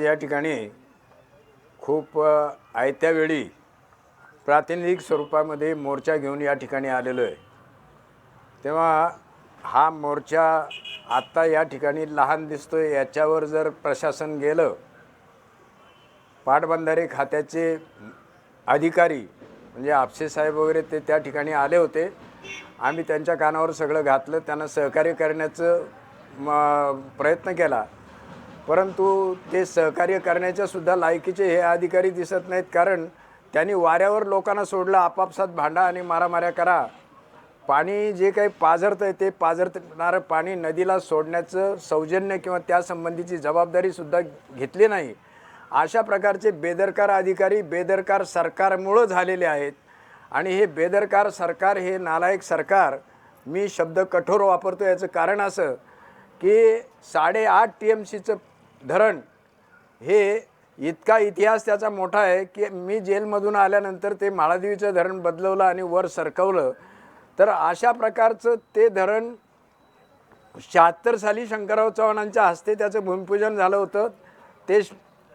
आज या ठिकाणी खूप आयत्यावेळी आयत्या वेळी प्रातिनिधिक स्वरूपामध्ये मोर्चा घेऊन या ठिकाणी आलेलो आहे. तेव्हा हा मोर्चा आत्ता या ठिकाणी लहान दिसतो आहे याच्यावर जर प्रशासन गेलं पाटबंधारे खात्याचे अधिकारी म्हणजे आपसे साहेब वगैरे ते त्या ठिकाणी आले होते. आम्ही त्यांच्या कानावर सगळं घातलं त्यांना सहकार्य करण्याचं म प्रयत्न केला. परंतु ते सहकार्य करण्याच्या सुद्धा लायकीचे हे अधिकारी दिसत नाहीत कारण त्यांनी वाऱ्यावर लोकांना सोडलं आपापसात भांडा आणि मारामाऱ्या करा. पाणी जे काही पाझरतं आहे ते पाझरणारं पाणी नदीला सोडण्याचं सौजन्य किंवा त्यासंबंधीची जबाबदारीसुद्धा घेतली नाही. अशा प्रकारचे बेदरकार अधिकारी बेदरकार सरकारमुळं झालेले आहेत. आणि हे बेदरकार सरकार हे नालायक सरकार मी शब्द कठोर वापरतो याचं कारण असं की साडेआठ टी एम सीचं धरण. हे इतका इतिहास त्याचा मोठा आहे की मी जेलमधून आल्यानंतर ते माळादेवीचं धरण बदलवलं आणि वर सरकवलं. तर अशा प्रकारचं ते धरण शहात्तर साली शंकरराव चव्हाणांच्या हस्ते त्याचं भूमिपूजन झालं होतं. ते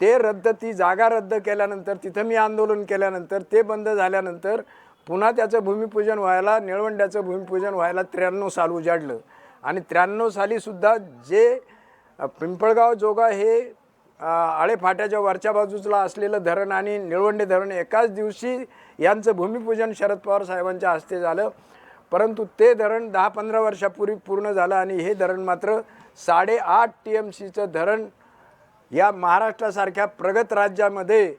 ते रद्द ती जागा रद्द केल्यानंतर तिथं मी आंदोलन केल्यानंतर ते बंद झाल्यानंतर पुन्हा त्याचं भूमिपूजन व्हायला निळवंड्याचं भूमिपूजन व्हायला त्र्याण्णव साल उजाडलं. आणि त्र्याण्णव सालीसुद्धा जे पिंपळगाव जोगा हे आळेफाट्याच्या वरच्या बाजूला असलेलं धरण आणि निळवंडे धरण एकाच दिवशी यांचं भूमिपूजन शरद पवार साहेबांच्या हस्ते झालं. परंतु ते धरण दहा पंधरा वर्षापूर्वी पूर्ण झालं आणि हे धरण मात्र साडेआठ टी एम सीचं धरण या महाराष्ट्रासारख्या प्रगत राज्यामध्ये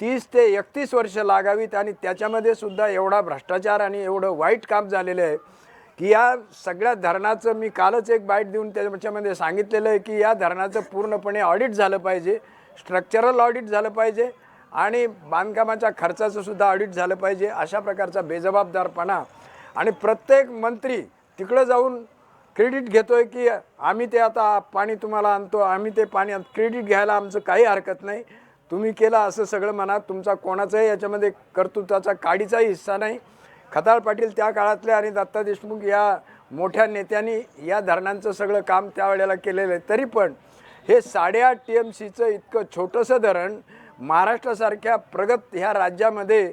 तीस ते एकतीस वर्ष लागावीत आणि त्याच्यामध्ये सुद्धा एवढा भ्रष्टाचार आणि एवढं वाईट काम झालेलं आहे. की या सगळ्या धरणाचं मी कालच एक बाईट देऊन त्याच्यामध्ये सांगितलेलं आहे की या धरणाचं पूर्णपणे ऑडिट झालं पाहिजे स्ट्रक्चरल ऑडिट झालं पाहिजे आणि बांधकामाच्या खर्चाचं सुद्धा ऑडिट झालं पाहिजे अशा प्रकारचा बेजबाबदारपणा. आणि प्रत्येक मंत्री तिकडं जाऊन क्रेडिट घेतोय की आम्ही ते आता पाणी तुम्हाला आणतो आम्ही ते पाणी क्रेडिट घ्यायला आमचं काही हरकत नाही. तुम्ही केलं असं सगळं म्हणा तुमचा कोणाचाही याच्यामध्ये कर्तृत्वाचा काडीचाही हिस्सा नाही. खताळ पाटील त्या काळातल्या आणि दत्ता देशमुख या मोठ्या नेत्यांनी या धरणांचं सगळं काम त्यावेळेला केलेलं आहे. तरी पण हे साडेआठ टी एम सीचं इतकं छोटंसं धरण महाराष्ट्रासारख्या प्रगत ह्या राज्यामध्ये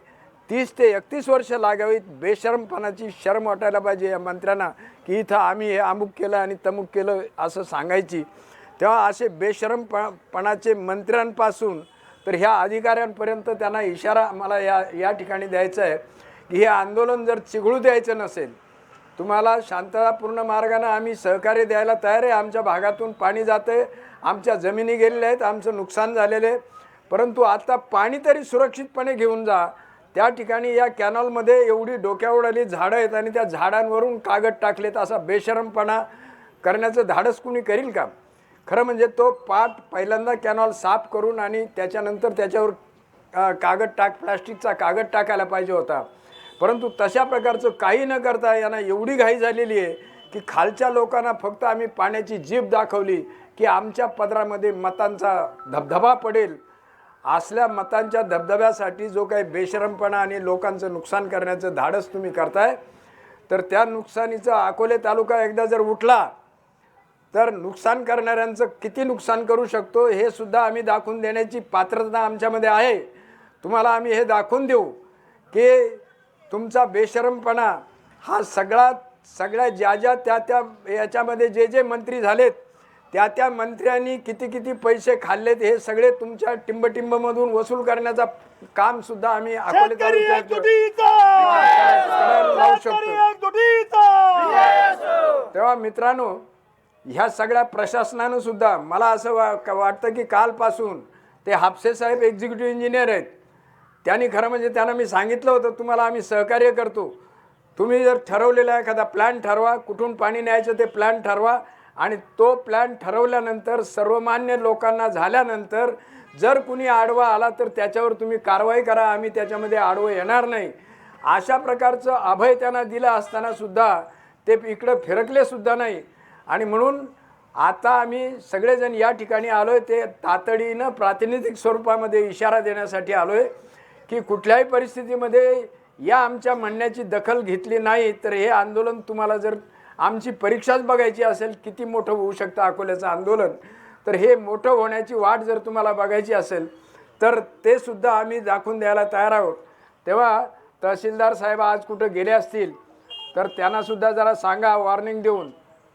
तीस ते एकतीस वर्ष लागावीत बेशरमपणाची शरम वाटायला पाहिजे या मंत्र्यांना की इथं आम्ही हे अमुक केलं आणि तमुक केलं असं सांगायची. तेव्हा असे बेशरमपणाचे मंत्र्यांपासून तर ह्या अधिकाऱ्यांपर्यंत त्यांना इशारा मला या या ठिकाणी द्यायचा आहे. की हे आंदोलन जर चिघळू द्यायचं नसेल तुम्हाला शांततापूर्ण मार्गानं आम्ही सहकार्य द्यायला तयार आहे. आमच्या भागातून पाणी जातं आहे आमच्या जमिनी गेलेल्या आहेत आमचं नुकसान झालेलं आहे. परंतु आता पाणी तरी सुरक्षितपणे घेऊन जा. त्या ठिकाणी या कॅनॉलमध्ये एवढी डोक्यावर झाडं आहेत आणि त्या झाडांवरून कागद टाकलेत असा बेशरमपणा करण्याचं धाडस कुणी करील का? खरं म्हणजे तो पाट पहिल्यांदा कॅनॉल साफ करून आणि त्याच्यानंतर त्याच्यावर कागद टाक प्लास्टिकचा कागद टाकायला पाहिजे होता. परंतु तशा प्रकारचं काही न करता यांना एवढी घाई झालेली आहे की खालच्या लोकांना फक्त आम्ही पाण्याची जीभ दाखवली की आमच्या पदरामध्ये मतांचा धबधबा पडेल. असल्या मतांच्या धबधब्यासाठी जो काही बेशरमपणा आणि लोकांचं नुकसान करण्याचं धाडस तुम्ही करताय तर त्या नुकसानीचा अकोले तालुका एकदा जर उठला तर नुकसान करणाऱ्यांचं किती नुकसान करू शकतो हे सुद्धा आम्ही दाखवून देण्याची पात्रता आमच्यामध्ये आहे. तुम्हाला आम्ही हे दाखवून देऊ की तुमचा बेशरमपणा हा सगळा सगळ्या ज्या ज्या त्या त्या याच्यामध्ये जे जे मंत्री झालेत त्या त्या मंत्र्यांनी किती किती पैसे खाल्लेत हे सगळे तुमच्या टिंबटिंबमधून वसूल करण्याचा काम सुद्धा आम्ही अकोले लावू शकतो. तेव्हा मित्रांनो ह्या सगळ्या प्रशासनानं सुद्धा मला असं वा वाटतं की कालपासून ते हापसे साहेब एक्झिक्युटिव्ह इंजिनियर आहेत. त्यांनी खरं म्हणजे त्यांना मी सांगितलं होतं तुम्हाला आम्ही सहकार्य करतो. तुम्ही जर ठरवलेला एखादा प्लॅन ठरवा कुठून पाणी न्यायचं ते प्लॅन ठरवा आणि तो प्लॅन ठरवल्यानंतर सर्वमान्य लोकांना झाल्यानंतर जर कुणी आडवा आला तर त्याच्यावर तुम्ही कारवाई करा आम्ही त्याच्यामध्ये आडवं येणार नाही. अशा प्रकारचं अभय त्यांना दिलं असतानासुद्धा ते इकडं फिरकलेसुद्धा नाही. आणि म्हणून आता आम्ही सगळेजण या ठिकाणी आलो आहे ते तातडीनं प्रातिनिधिक स्वरूपामध्ये इशारा देण्यासाठी आलो आहे की कुठल्याही परिस्थितीमध्ये या आमच्या म्हणण्याची दखल घेतली नाही तर हे आंदोलन तुम्हाला जर आमची परीक्षाच बघायची असेल किती मोठं होऊ शकतं अकोल्याचं आंदोलन तर हे मोठं होण्याची वाट जर तुम्हाला बघायची असेल तर ते सुद्धा आम्ही दाखवून द्यायला तयार आहोत. तेव्हा तहसीलदार साहेब आज कुठं गेले असतील तर त्यांना सुद्धा जरा सांगा वॉर्निंग देऊन.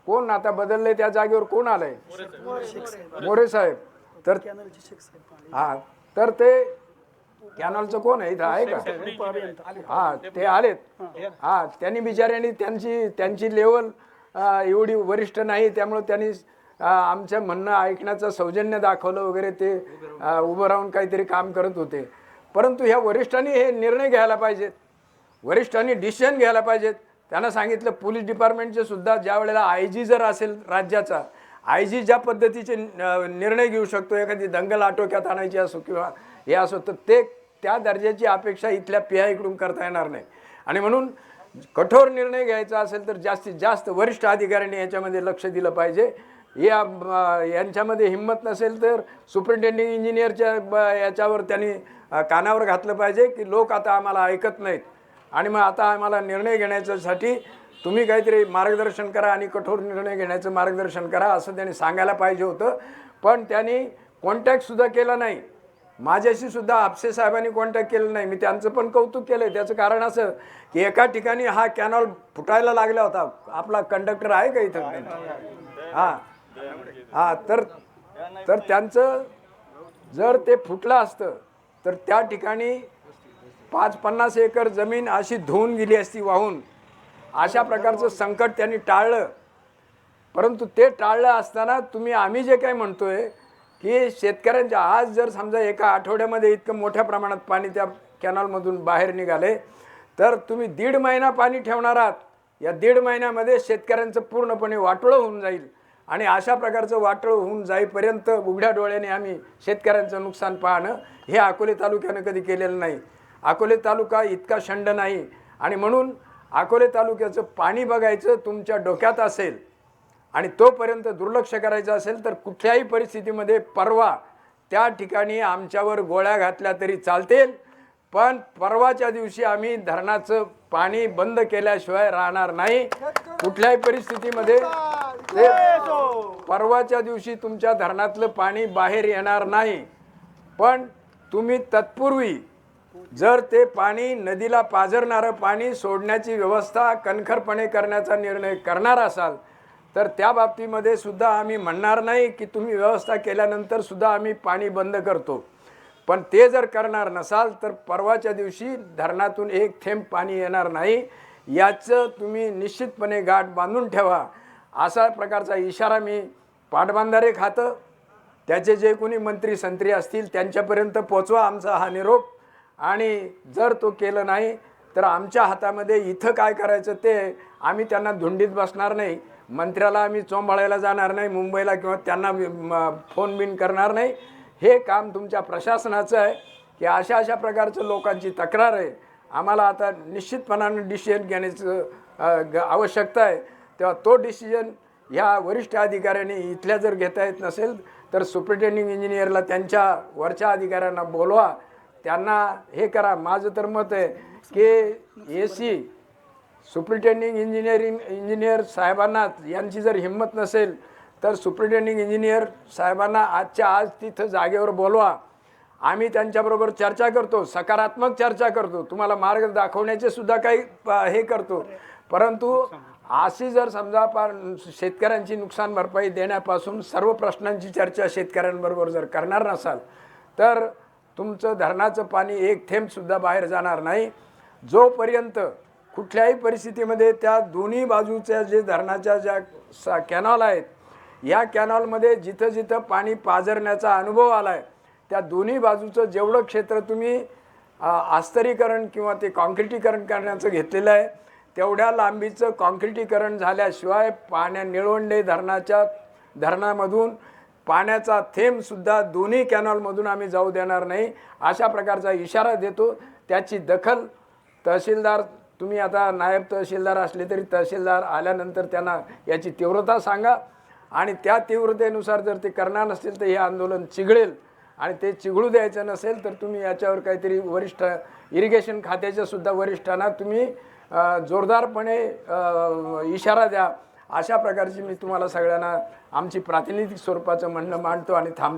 कोण आता बदलले त्या जागेवर? कोण आलंय? मोरे साहेब. तर हा तर ते कॅनॉलचं कोण आहे इथं? आहे का? हा ते आलेत. हा. त्यांनी बिचाऱ्यांनी त्यांची त्यांची लेवल एवढी वरिष्ठ नाही त्यामुळं त्यांनी आमचं म्हणणं ऐकण्याचं सौजन्य दाखवलं वगैरे ते उभं राहून काहीतरी काम करत होते. परंतु ह्या वरिष्ठांनी हे निर्णय घ्यायला पाहिजेत. वरिष्ठांनी डिसिजन घ्यायला पाहिजेत. त्यांना सांगितलं पोलीस डिपार्टमेंटचे सुद्धा ज्या वेळेला आय जी जर असेल राज्याचा आय जी ज्या पद्धतीचे निर्णय घेऊ शकतो एखादी दंगल आटोक्यात आणायची असो किंवा हे असं तर ते त्या दर्जाची अपेक्षा इथल्या पी आयकडून करता येणार नाही. आणि म्हणून कठोर निर्णय घ्यायचा असेल तर जास्तीत जास्त वरिष्ठ अधिकाऱ्यांनी याच्यामध्ये लक्ष दिलं पाहिजे. या यांच्यामध्ये हिंमत नसेल तर सुपरिटेंडिंग इंजिनियरच्या ब- याच्यावर त्यांनी कानावर घातलं पाहिजे की लोक आता आम्हाला ऐकत नाहीत. आणि मग आता आम्हाला निर्णय घेण्याच्यासाठी तुम्ही काहीतरी मार्गदर्शन करा आणि कठोर निर्णय घेण्याचं मार्गदर्शन करा असं त्यांनी सांगायला पाहिजे होतं. पण त्यांनी कॉन्टॅक्टसुद्धा केला नाही. माझ्याशी सुद्धा आपसे साहेबांनी कॉन्टॅक्ट केलं नाही. मी त्यांचं पण कौतुक केलं त्याचं कारण असं की एका ठिकाणी हा कॅनॉल फुटायला लागला होता. आपला कंडक्टर आहे का इथं? हां. हां तर तर त्यांचं जर ते फुटलं असतं तर त्या ठिकाणी पाच पन्नास एकर जमीन अशी धुवून गेली असती वाहून. अशा प्रकारचं संकट त्यांनी टाळलं. परंतु ते टाळलं असताना तुम्ही आम्ही जे काय म्हणतोय की शेतकऱ्यांच्या आज जर समजा एका आठवड्यामध्ये इतकं मोठ्या प्रमाणात पाणी त्या कॅनॉलमधून बाहेर निघाले तर तुम्ही दीड महिना पाणी ठेवणार आहात. या दीड महिन्यामध्ये शेतकऱ्यांचं पूर्णपणे वाटोळं होऊन जाईल. आणि अशा प्रकारचं वाटोळं होऊन जाईपर्यंत उघड्या डोळ्याने आम्ही शेतकऱ्यांचं नुकसान पाहणं हे अकोले तालुक्यानं कधी केलेलं नाही. अकोले तालुका इतका शंड नाही. आणि म्हणून अकोले तालुक्याचं पाणी बघायचं तुमच्या डोक्यात असेल आणि तोपर्यंत दुर्लक्ष करायचं असेल तर कुठल्याही परिस्थितीमध्ये परवा त्या ठिकाणी आमच्यावर गोळ्या घातल्या तरी चालतील. पण परवाच्या दिवशी आम्ही धरणाचं पाणी बंद केल्याशिवाय राहणार नाही. कुठल्याही परिस्थितीमध्ये ते परवाच्या दिवशी तुमच्या धरणातलं पाणी बाहेर येणार नाही. पण तुम्ही तत्पूर्वी जर ते पाणी नदीला पाझरणारं पाणी सोडण्याची व्यवस्था कणखरपणे करण्याचा निर्णय करणार असाल तर त्या बाबतीमध्ये सुद्धा आम्ही म्हणणार नाही की तुम्ही व्यवस्था केल्यानंतर सुद्धा आम्ही पाणी बंद करतो. पण ते जर करणार नसाल तर परवाच्या दिवशी धरणातून एक थेंब पाणी येणार नाही. याचं तुम्ही निश्चितपणे गाठ बांधून ठेवा. असा प्रकारचा इशारा मी पाटबांधारे खातं त्याचे जे कोणी मंत्री संत्री असतील त्यांच्यापर्यंत पोचवा आमचा हा निरोप. आणि जर तो केलं नाही तर आमच्या हातामध्ये इथं काय करायचं ते आम्ही त्यांना धुंडीत बसणार नाही. मंत्र्याला आम्ही चोंबाळायला जाणार नाही मुंबईला किंवा त्यांना फोन बिन करणार नाही. हे काम तुमच्या प्रशासनाचं आहे की अशा अशा प्रकारचं लोकांची तक्रार आहे. आम्हाला आता निश्चितपणानं डिसिजन घेण्याचं ग- आवश्यकता आहे. तेव्हा तो डिसिजन ह्या वरिष्ठ अधिकाऱ्यांनी इथल्या जर घेता येत नसेल तर सुप्रिटेंडिंग इंजिनियरला त्यांच्या वरच्या अधिकाऱ्यांना बोलवा. त्यांना हे करा. माझं तर मत आहे की A C superintending engineering engineer साहेबांना यांची जर हिंमत नसेल तर सुप्रिटेंडिंग इंजिनियर साहेबांना आजच्या आज तिथं जागेवर बोलवा. आम्ही त्यांच्याबरोबर चर्चा करतो सकारात्मक चर्चा करतो. तुम्हाला मार्ग दाखवण्याचे सुद्धा काही हे करतो. परंतु अशी जर समजा पार शेतकऱ्यांची नुकसान भरपाई देण्यापासून सर्व प्रश्नांची चर्चा शेतकऱ्यांबरोबर जर करणार नसाल तर तुमचं धरणाचं पाणी एक थेंबसुद्धा बाहेर जाणार नाही. जोपर्यंत कुठल्याही परिस्थितीमध्ये त्या दोन्ही बाजूच्या जे धरणाच्या ज्या सा कॅनॉल आहेत या कॅनॉलमध्ये जिथं जिथं पाणी पाझरण्याचा अनुभव आला आहे त्या दोन्ही बाजूचं जेवढं क्षेत्र तुम्ही आस्तरीकरण किंवा ते कॉन्क्रिटीकरण करण्याचं घेतलेलं आहे तेवढ्या लांबीचं कॉन्क्रिटीकरण झाल्याशिवाय पाण्या निळवंडे धरणाच्या धरणामधून पाण्याचा थेंबसुद्धा दोन्ही कॅनॉलमधून आम्ही जाऊ देणार नाही अशा प्रकारचा इशारा देतो. त्याची दखल तहसीलदार तुम्ही आता नायब तहसीलदार असले तरी तहसीलदार आल्यानंतर त्यांना याची तीव्रता सांगा. आणि त्या तीव्रतेनुसार जर ते करणार नसतील तर हे आंदोलन चिघळेल. आणि ते चिघळू द्यायचं नसेल तर तुम्ही याच्यावर काहीतरी वरिष्ठ इरिगेशन खात्याच्या सुद्धा वरिष्ठांना तुम्ही जोरदारपणे इशारा द्या. अशा प्रकारची मी तुम्हाला सगळ्यांना आमची प्रातिनिधिक स्वरूपाचं म्हणणं मांडतो आणि थांब